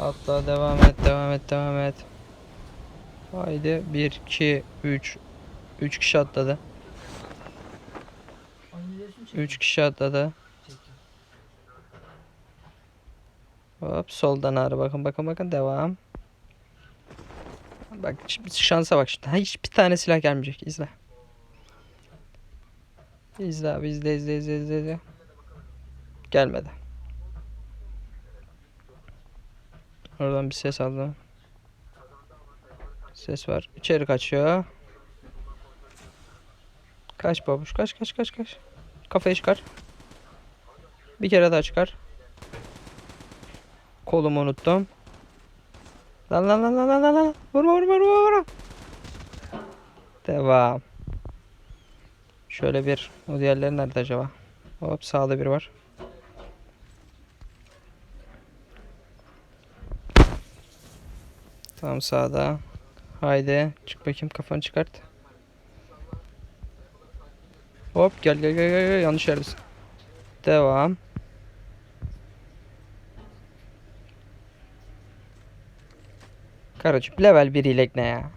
Atla devam et devam et devam et. Haydi 1 2 3 3 kişi atladı. 3 kişi atladı. Hop soldan ağrı bakın bakın bakın devam. Bak şansa bak şimdi. Hiç bir tane silah gelmeyecek. İzle. İzle abi izle izle izle izle. izle. Gelmedi. Oradan bir ses aldım. Ses var. İçeri kaçıyor. Kaç babuş kaç kaç kaç kaç. Kafayı çıkar. Bir kere daha çıkar. Kolumu unuttum. Lan lan lan lan lan lan lan. Vur vur vur vur. vur. Devam. Şöyle bir. O diğerleri nerede acaba? Hop sağda biri var. Tam sağda. Haydi. Çık bakayım kafanı çıkart. Hop gel gel gel gel. Yanlış yerdesin. Devam. Karacığım level 1 ilek ne ya?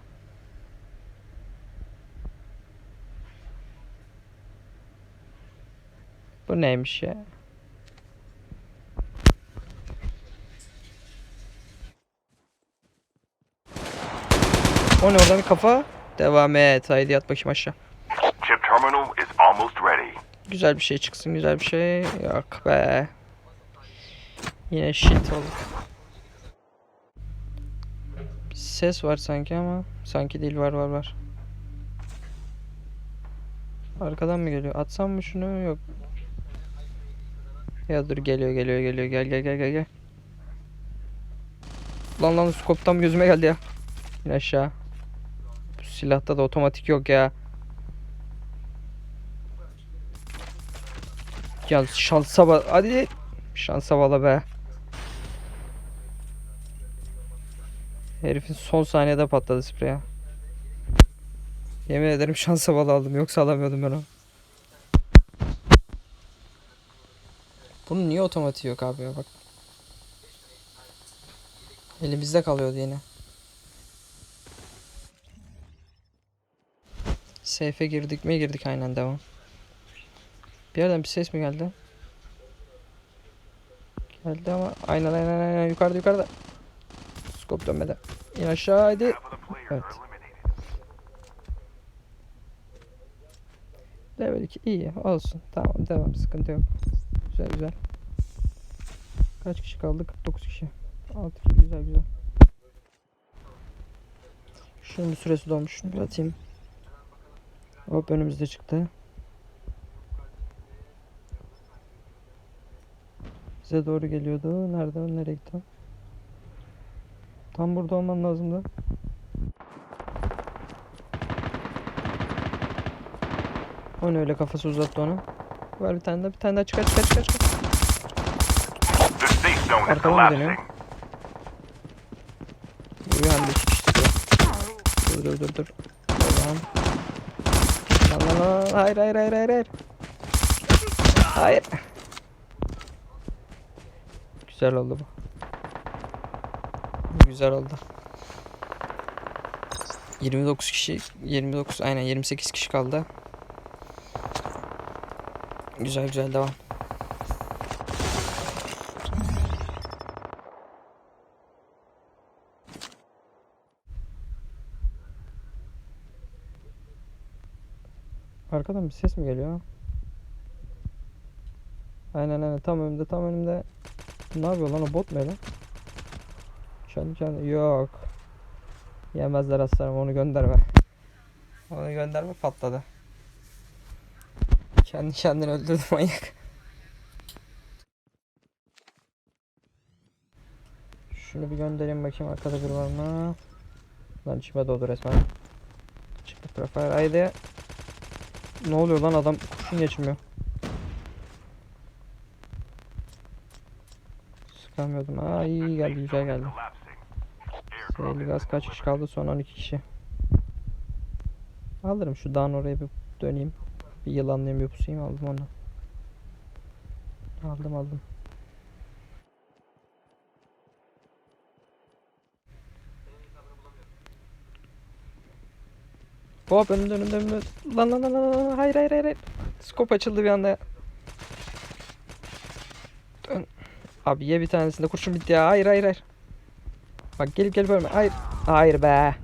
Bu neymiş ya? O ne oradan bir kafa? Devam et. Haydi yat bakayım aşağı. Chip terminal is almost ready. Güzel bir şey çıksın güzel bir şey. Yok be. Yine shit olduk. Bir ses var sanki ama sanki değil var var var. Arkadan mı geliyor? Atsam mı şunu? Yok. Ya dur geliyor geliyor geliyor gel gel gel gel gel. Lan lan skoptan gözüme geldi ya. İn aşağı. Silahta da otomatik yok ya. Ya şansa bak. Hadi. Şansa bala be. Herifin son saniyede patladı sprey ya. Yemin ederim şansa bala aldım. Yoksa alamıyordum ben onu. Bunun niye otomatiği yok abi ya bak. Elimizde kalıyordu yine. Safe'e girdik mi girdik aynen devam. Bir yerden bir ses mi geldi? Geldi ama aynen aynen aynen yukarıda yukarıda. Skop dönmedi. İn aşağı haydi. Half of the players Evet. Level 2 iyi olsun. Tamam devam sıkıntı yok. Güzel güzel. Kaç kişi kaldı? 49 kişi. 6 kişi güzel güzel. Şunun süresi dolmuş. Şunu atayım. Hop önümüzde çıktı. Bize doğru geliyordu. Nerede? o? Nereye gitti? Tam burada olman lazımdı. O ne öyle kafası uzattı onu. Ver bir tane daha bir tane daha çıkar çıkar çıkar. çıkar. Arkadan dönüyor? de iki kişi. Dur dur dur dur. Tamam. Lan lan. Hayır hayır hayır hayır hayır. Hayır. Güzel oldu. Bu Güzel oldu. 29 kişi 29 aynen 28 kişi kaldı. Güzel güzel devam. Arkadan bir ses mi geliyor? Aynen aynen tam önümde tam önümde. Ne yapıyor lan o bot mu öyle? Kendi kendi yok. Yemezler aslanım onu gönderme. Onu gönderme patladı. Kendi kendini öldürdü manyak. Şunu bir göndereyim bakayım arkada biri var mı? Lan içime doğdu resmen. Çıktı profil haydi. Ne oluyor lan adam kurşun geçmiyor. Sıkamıyordum. Aa iyi geldi güzel geldi. Seyli gaz kaç kişi kaldı son 12 kişi. Alırım şu dağın oraya bir döneyim. Bir yılanlayayım bir pusayım aldım onu. Aldım aldım. Hop önümde önümde önümde. Lan lan lan lan. Hayır hayır hayır. Skop açıldı bir anda. Dön. Abi ye bir tanesinde kurşun bitti ya. Hayır hayır hayır. Bak gelip gelip ölme. Hayır. Hayır be.